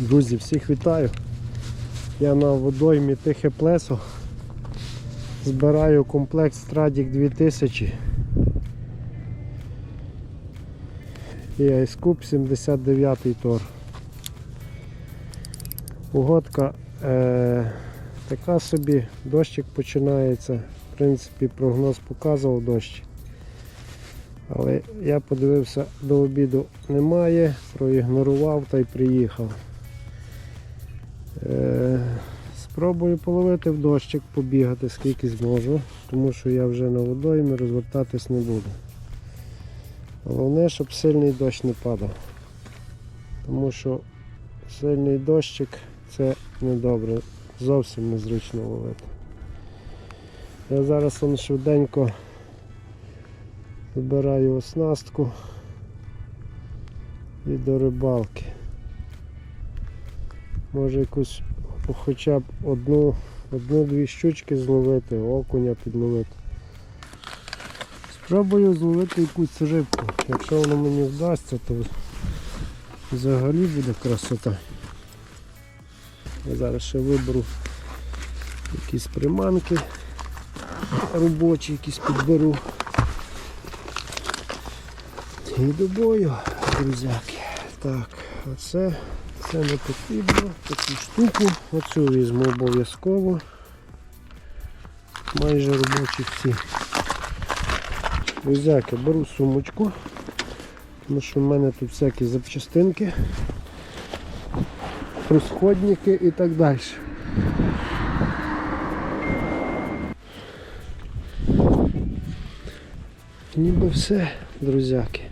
Друзі, всіх вітаю. Я на водоймі Тихе Плесо. Збираю комплект Stradік 2000 і Айскуб 79 тор. Погодка е, така собі, дощик починається. В принципі, прогноз показував дощ. Але я подивився до обіду немає, проігнорував та й приїхав. Е, спробую половити в дощик, побігати скільки зможу, тому що я вже на водоймі розвертатись не буду. Головне, щоб сильний дощ не падав. Тому що сильний дощик це недобре, зовсім незручно ловити. Я зараз он швиденько Вибираю оснастку і до рибалки. Може якусь хоча б одну, одну-дві щучки зловити, окуня підловити. Спробую зловити якусь рибку. Якщо воно мені вдасться, то взагалі буде красота. Я зараз ще виберу якісь приманки робочі, якісь підберу. І до бою, друзяки. Так, оце це не потрібно. Таку штуку. Оцю візьму обов'язково. Майже робочі всі. Друзяки, беру сумочку, тому що в мене тут всякі запчастинки, розходники і так далі. Ніби все, друзяки.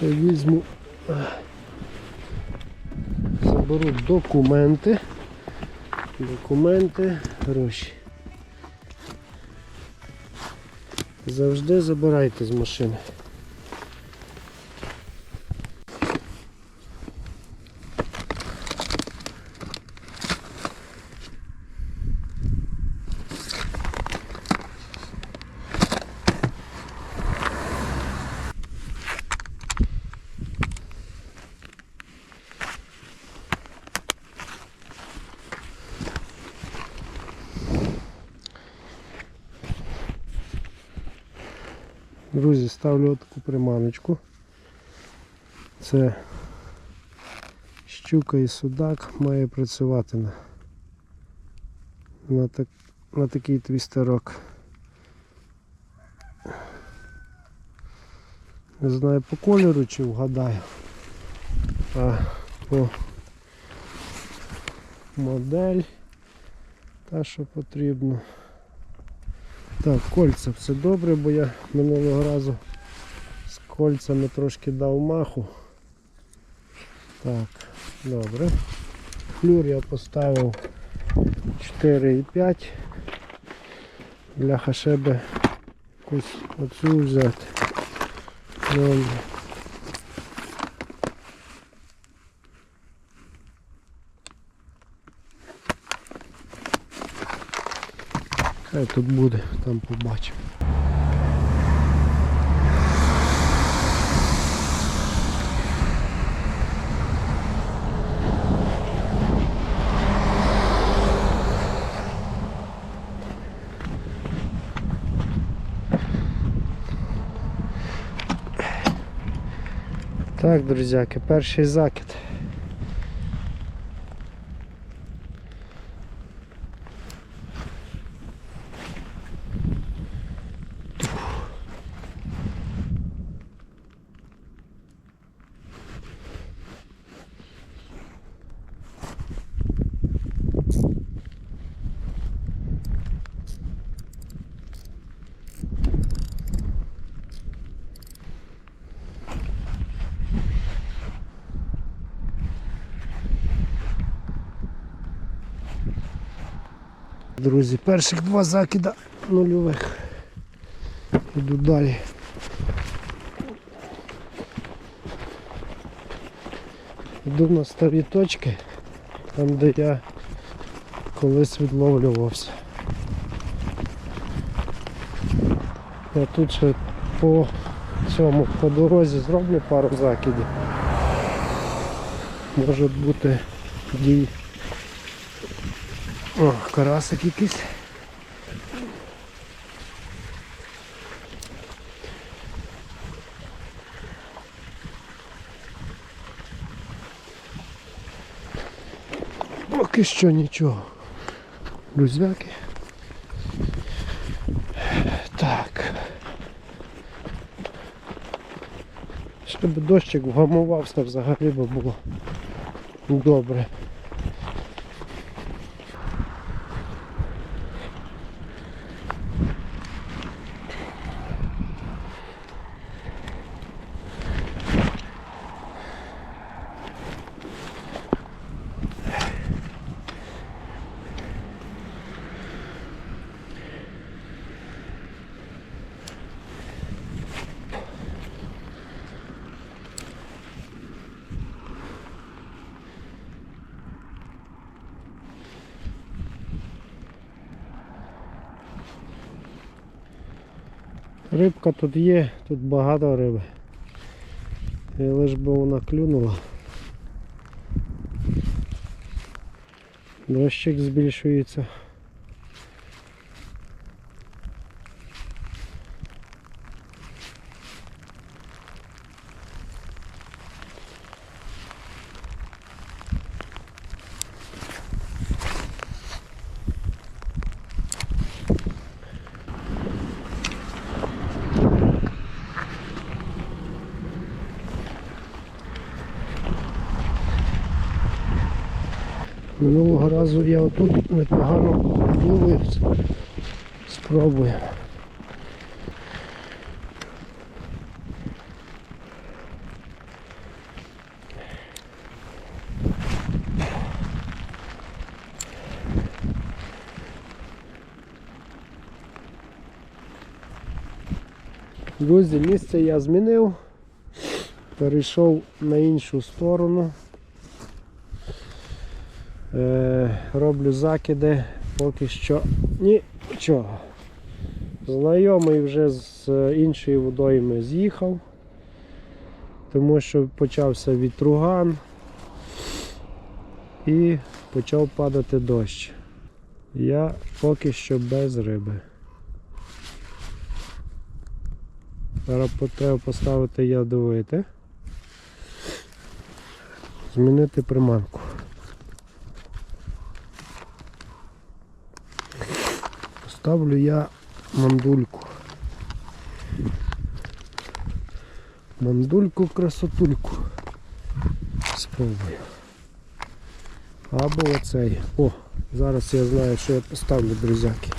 Ще візьму, заберу документи. Документи, гроші. Завжди забирайте з машини. Друзі, ставлю таку приманочку. Це щука і судак має працювати на, на, так, на такий твістерок. Не знаю по кольору чи вгадаю, а по модель та що потрібно. Так, кольця все добре, бо я минулого разу з кольцями трошки дав маху. Так, добре. Флюр я поставив 4,5. для хашеби якусь оцю взяти. Добре. Хай тут буде, там побачимо. Так, друзяки, перший закид. Друзі, перших два закида нульових. Іду далі. Йду на старі точки, там де я колись відловлювався. Я тут ще по цьому по дорозі зроблю пару закидів. може бути дій. О, карасик якийсь. Поки що нічого. Друзяки. Так. Щоб дощик вгамувався взагалі би було добре. Рибка тут є, тут багато риби. І лиш би вона клюнула. Дощик збільшується. Минулого разу я отут непогано ловив. Спробую. Друзі, місце я змінив, перейшов на іншу сторону. Е, роблю закиди, поки що нічого. Знайомий вже з іншої водойми з'їхав, тому що почався вітруган і почав падати дощ. Я поки що без риби. Зараз треба поставити ядовити, змінити приманку. Ставлю я мандульку. Мандульку красотульку. Спробую. Або оцей. О, зараз я знаю, що я поставлю, друзяки.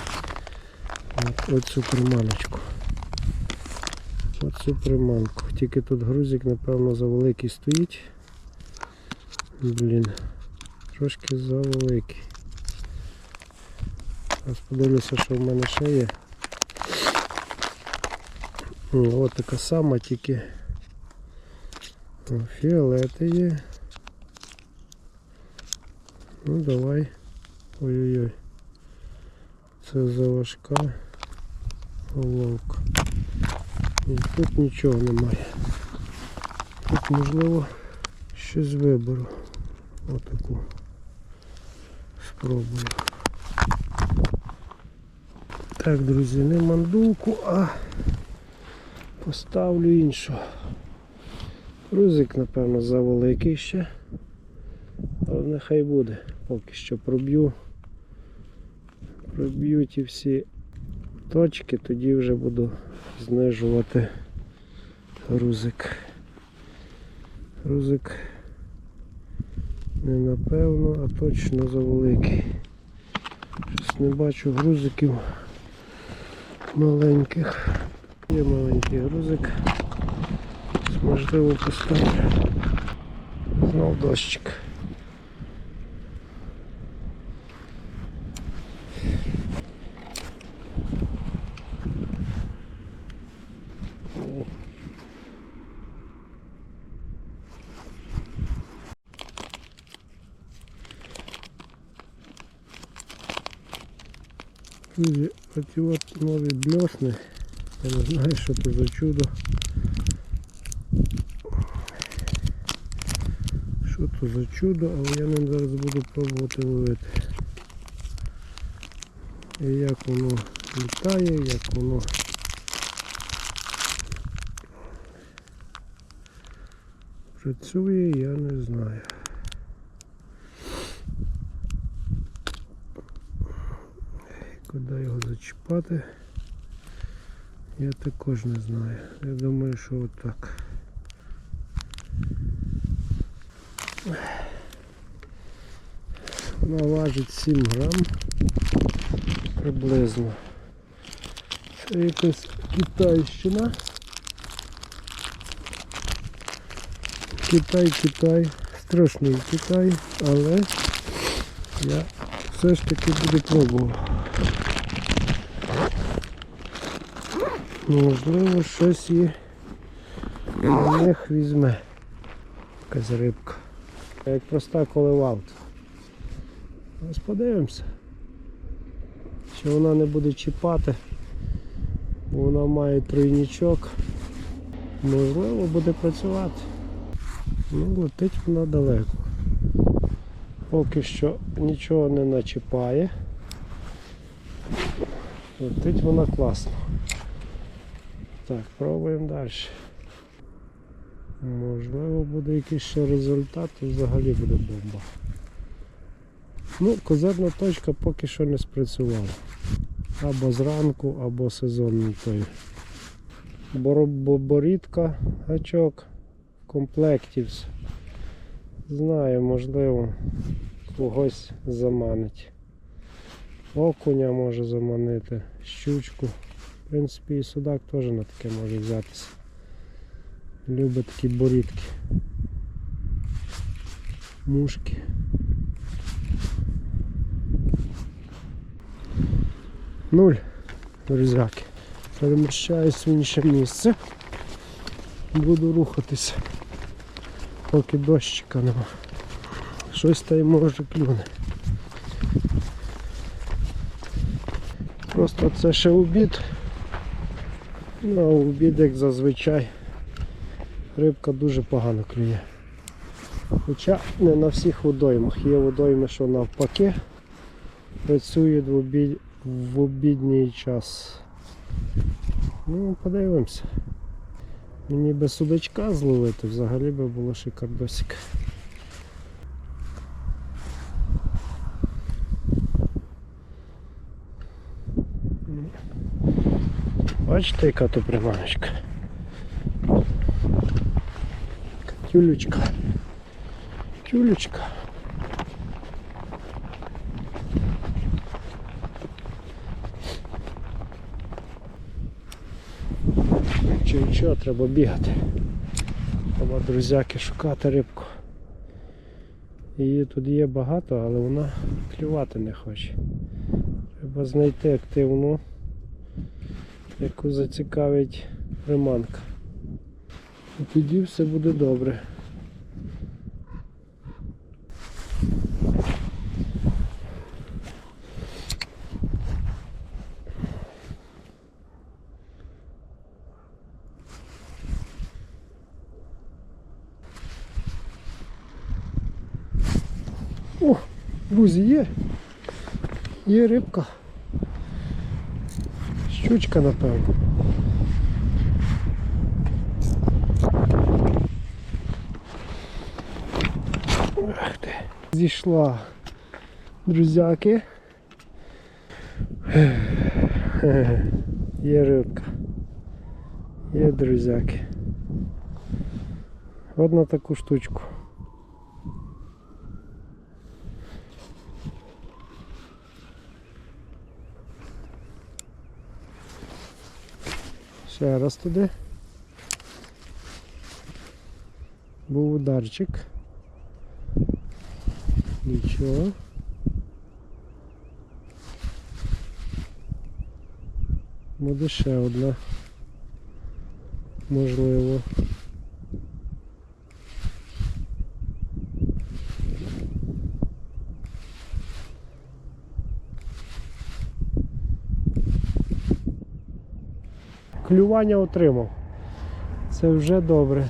От, оцю приманочку. Оцю приманку. Тільки тут грузик, напевно, завеликий стоїть. Блін. Трошки завеликий. Зараз подивлюся, що в мене ще є. Ось така сама, тільки фіолети є. Ну давай. Ой-ой-ой. Це заважка головка. Ні, тут нічого немає. Тут можливо щось виберу. Отаку. Спробую. Так, друзі, не мандулку, а поставлю іншу. Грузик, напевно, завеликий ще. Але нехай буде. Поки що проб'ю. Проб'ю ті всі точки, тоді вже буду знижувати грузик. Грузик не напевно, а точно завеликий. Щось не бачу грузиків маленьких. Є маленький грузик. Можливо поставлю. Знов дощик. Друзі, от нові бльосни. Я не знаю, що це за чудо. Що то за чудо, але я ним зараз буду пробувати ловити. І як воно літає, як воно працює, я не знаю. Куди його зачіпати? Я також не знаю. Я думаю, що отак. Вона важить 7 грам приблизно. Це якась китайщина. Китай, Китай, страшний Китай, але я все ж таки буду пробувати. Можливо, щось і на них візьме якась рибка. Як проста коливалка. Ось подивимося. Чи вона не буде чіпати, бо вона має тройнічок. Можливо, буде працювати. Ну, летить вона далеко. Поки що нічого не начіпає. Летить вона класно. Так, пробуємо далі. Можливо буде якийсь ще результат і взагалі буде бомба. Ну, козирна точка поки що не спрацювала. Або зранку, або сезонний той. Борідка, гачок в комплекті все. Знаю, можливо, когось заманить. Окуня може заманити, щучку. Принципі, і судак теж на таке може взятися. Любить такі борідки. Мушки. Нуль, друзяки. Переміщаюсь в інше місце. Буду рухатися, поки дощика нема. Щось та й може клюне. Просто це ще обід. Ну, а в обід, як зазвичай, рибка дуже погано клює. Хоча не на всіх водоймах. Є водойми, що навпаки працюють в, обід... в обідній час. Ну, подивимося. Мені би судачка зловити, взагалі би було шикардосик. Бачите, яка то приманочка. Тюлечка. Тюлечка. Чи що, треба бігати. Треба, друзяки, шукати рибку. Її тут є багато, але вона клювати не хоче. Треба знайти активну, яку зацікавить приманка. І тоді все буде добре. О, друзі, є. Є рибка. Щучка, напевно. Ах ти. Зійшла, друзяки. Є рибка. Є друзяки. От на таку штучку. Ще раз туди. Був ударчик. Нічого. Буде ще одна. Можливо. Клювання отримав. Це вже добре.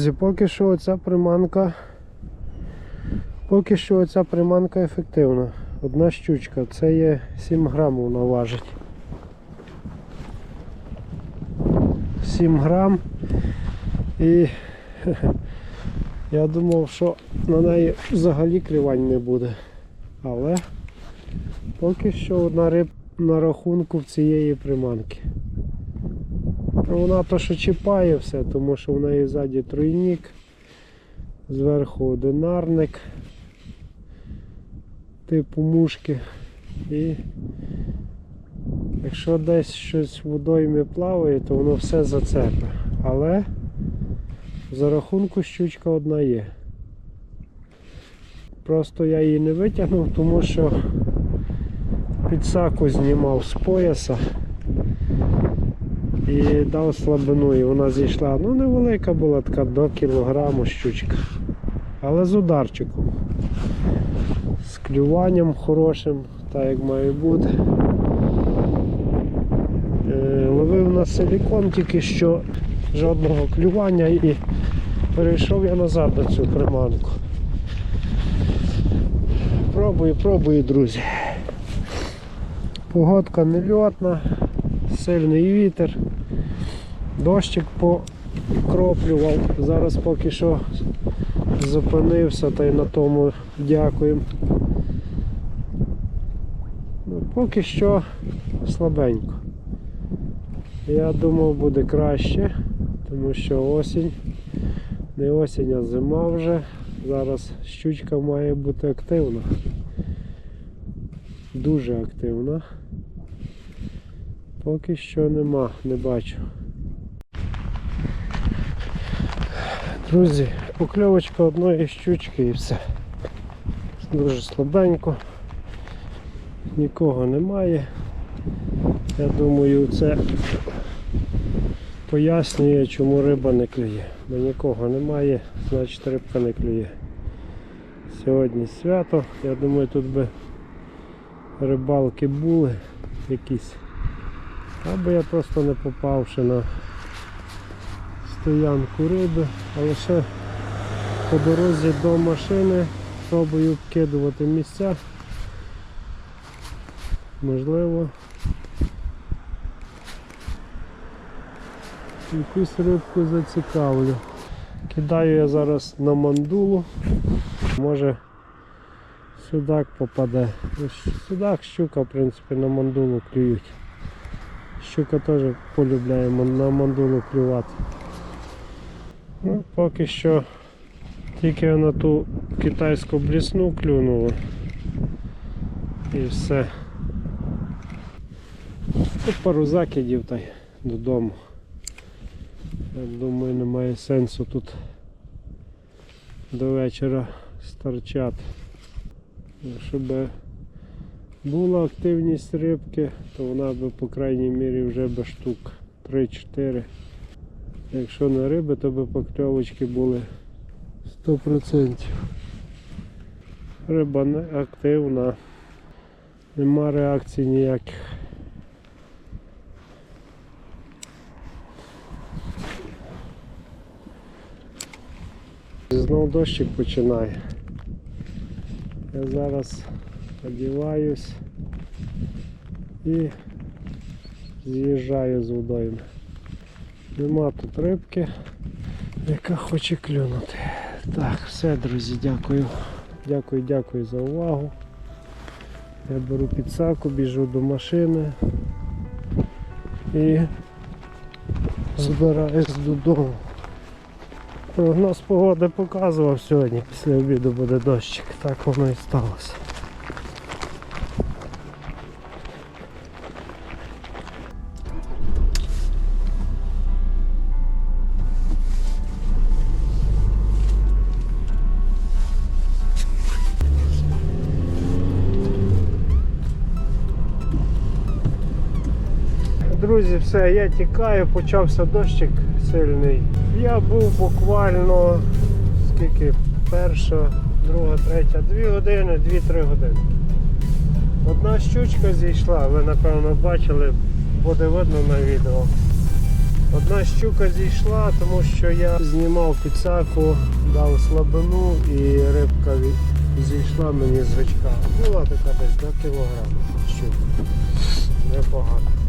Друзі, поки що оця приманка. Поки що оця приманка ефективна. Одна щучка, це є 7 грамів вона важить. 7 грам. І я думав, що на неї взагалі клівань не буде. Але поки що одна риб на рахунку в цієї приманки. Ну, Вона то що чіпає все, тому що в неї ззаді тройник, зверху одинарник, типу мушки. І якщо десь щось в водоймі плаває, то воно все зацепе. Але за рахунку щучка одна є. Просто я її не витягнув, тому що підсаку знімав з пояса і дав слабину, і вона зійшла. Ну невелика була така до кілограму щучка. Але з ударчиком. З клюванням хорошим, так як має бути. Е, Ловив на силікон тільки що жодного клювання і перейшов я назад на цю приманку. Пробую, пробую, друзі. Погодка нельотна, сильний вітер, дощик покроплював. Зараз поки що зупинився та й на тому дякуємо. Ну, поки що слабенько. Я думав буде краще, тому що осінь, не осінь, а зима вже. Зараз щучка має бути активна. Дуже активна. Поки що нема, не бачу. Друзі, покльовочка одної щучки і все. Дуже слабенько. Нікого немає. Я думаю, це пояснює, чому риба не клює. Бо нікого немає, значить рибка не клює. Сьогодні свято. Я думаю, тут би рибалки були якісь. Або я просто не попав ще на стоянку риби, але ще по дорозі до машини пробую обкидувати місця. Можливо. Якусь рибку зацікавлю. Кидаю я зараз на мандулу. Може судак попаде. Судак, щука, в принципі, на мандулу клюють. Щука теж полюбляє на мандулу клювати. Ну, поки що тільки на ту китайську блісну клюнуло. І все. Ну, пару закидів та й додому. Я думаю, немає сенсу тут до вечора старчати. Якщо б була активність рибки, то вона б по крайній мірі вже б штук 3-4. Якщо не риби, то б покльовочки були 100%. Риба не активна, нема реакцій ніяких. Знов дощик починає. Я зараз одіваюсь і з'їжджаю з водойми. Нема тут рибки, яка хоче клюнути. Так, все, друзі, дякую. Дякую, дякую за увагу. Я беру підсаку, біжу до машини і збираюсь додому. Прогноз погоди показував сьогодні, після обіду буде дощик. Так воно і сталося. Друзі, все, я тікаю, почався дощик сильний. Я був буквально скільки перша, друга, третя, дві години, дві-три години. Одна щучка зійшла, ви напевно бачили, буде видно на відео. Одна щука зійшла, тому що я знімав підсаку, дав слабину і рибка зійшла мені з гачка. Була така десь до кілограма щука. Непогано.